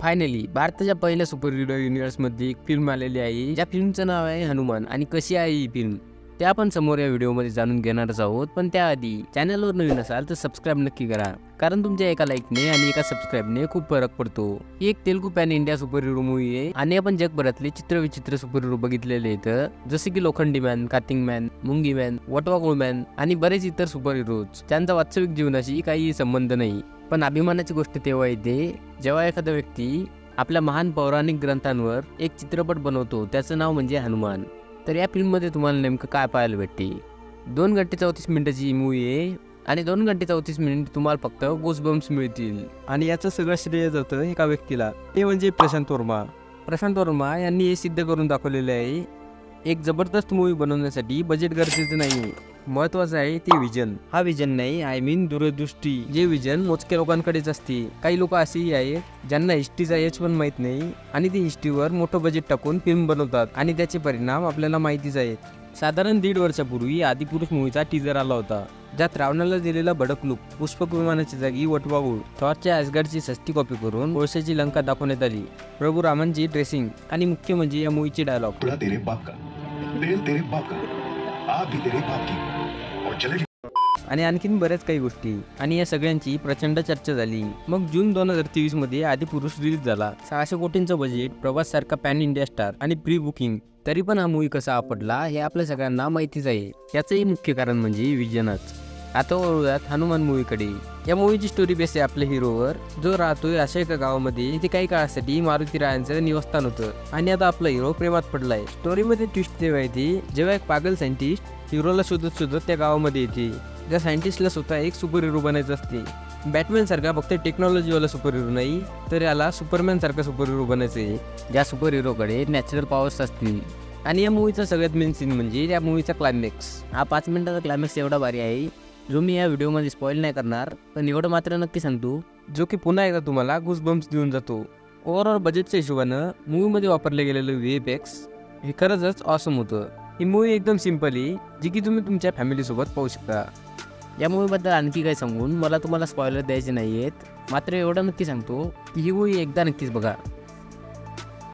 Finally भारताच्या पहिल्या super hero युनिव्हर्समध्ये एक फिल्म आलेली आहे ज्या फिल्मचं नाव आहे हनुमान. आणि कशी आहे ही फिल्म ते आपण समोर या व्हिडिओमध्ये जाणून घेणारच आहोत. पण त्याआधी चॅनलवर नवीन असाल तर सबस्क्राईब नक्की करा. कारण तुमच्या एका लाईकने आणि एका सबस्क्राईबने खूप फरक पडतो. ही एक Telugu pan India super hero movie आहे. आणि आपण जगभरातले चित्रविचित्र सुपर हिरो बघितलेले आहेत. जसे की लोखंडी मॅन कातिंग मॅन मुंगी मॅन वटवागुळ मॅन आणि बरेच इतर सुपर हिरोज त्यांचा वास्तविक जीवनाशी काही संबंध नाही. पण अभिमानाची गोष्ट तेव्हा येते जेव्हा एखादा व्यक्ती आपल्या महान पौराणिक ग्रंथांवर एक चित्रपट बनवतो त्याचं नाव म्हणजे हनुमान. तर या फिल्ममध्ये तुम्हाला नेमकं काय पाहायला भेटते? दोन घंटे चौतीस मिनिटाची मूवी आहे आणि दोन घंटे चौतीस मिनिट तुम्हाला फक्त गोसबम्स मिळतील. आणि याचं सगळं श्रेय जातं एका व्यक्तीला ते म्हणजे प्रशांत वर्मा. प्रशांत वर्मा यांनी हे सिद्ध करून दाखवलेलं आहे एक जबरदस्त मूवी बनवण्यासाठी बजेट गरजेचं नाही आहे महत्वाचं आहे ते विजन. हा विजन नाही आय मीन दूरदृष्टी. जे विजन मोजक्या लोकांकडेच असते. काही लोक असेही आहेत ज्यांना हिस्ट्रीचा एच पण माहीत नाही आणि ते हिस्ट्रीवर मोठं बजेट टाकून फिल्म बनवतात आणि त्याचे परिणाम आपल्याला माहितीच आहेत. साधारण दीड वर्षापूर्वी आदिपुरुष मूवीचा टीजर आला होता ज्यात रावणाला दिलेला भडक लुक पुष्पक विमानाच्या जागी वटवागुळ थॉरच्या ॲसगार्डची सस्ती कॉपी करून कोळशाची लंका दाखवण्यात आली. प्रभू रामांची ड्रेसिंग आणि मुख्य म्हणजे या मूवीचे डायलॉग तेरे बाप का? तेरे बाप का? आणि आणखीन बऱ्याच काही गोष्टी. आणि या सगळ्यांची प्रचंड चर्चा झाली. मग जून दोन हजार तेवीसमध्ये आदिपुरुष रिलीज झाला. सहाशे कोटींचं बजेट प्रवास सारखा पॅन इंडिया स्टार आणि प्री बुकिंग तरी पण हा मूवी कसा आपडला हे आपल्या सगळ्यांना माहितीच आहे. याचंही मुख्य कारण म्हणजे विजनच आता वळूयात हनुमान मूवीकडे. या मूवीची स्टोरी बेस आहे आपल्या हिरोवर. जो राहतोय अशा एका गावामध्ये. इथे काही काळासाठी मारुती रायांचं निवासस्थान होतं. आणि आता आपला हिरो प्रेमात पडलाय. स्टोरीमध्ये ट्विस्ट तेव्हा येते. जेव्हा एक पागल सायंटिस्ट हिरोला शोधत शोधत त्या गावामध्ये येते. त्या सायंटिस्टला स्वतः एक सुपर हिरो बनायचं असते. बॅटमॅन सारखा फक्त टेक्नॉलॉजीवाला सुपर हिरो नाही तर याला सुपरमॅन सारखा सुपर हिरो बनायचं आहे ज्या सुपर हिरोकडे नॅचरल पॉवर्स असतील. आणि या मूवीचा सगळ्यात मेन सीन म्हणजे त्या मूवीचा क्लायमॅक्स हा पाच मिनिटाचा क्लायमॅक्स एवढा भारी आहे. जो मी या व्हिडिओमध्ये स्पॉईल नाही करणार पण एवढं मात्र नक्की सांगतो. जो की पुन्हा एकदा तुम्हाला गुसबम्स देऊन जातो. ओव्हरऑल बजेटच्या हिशोबानं मूवीमध्ये वापरले गेलेलं व्ही एफ एक्स हे खरंच ऑसम होतं. ही मूवी एकदम सिंपल आहे जी की तुम्ही तुमच्या फॅमिलीसोबत पाहू शकता. या मूवीबद्दल आणखी काही सांगून मला तुम्हाला स्पॉयलर द्यायचे नाही आहेत मात्र एवढं नक्की सांगतो की ही मूवी एकदा नक्कीच बघा.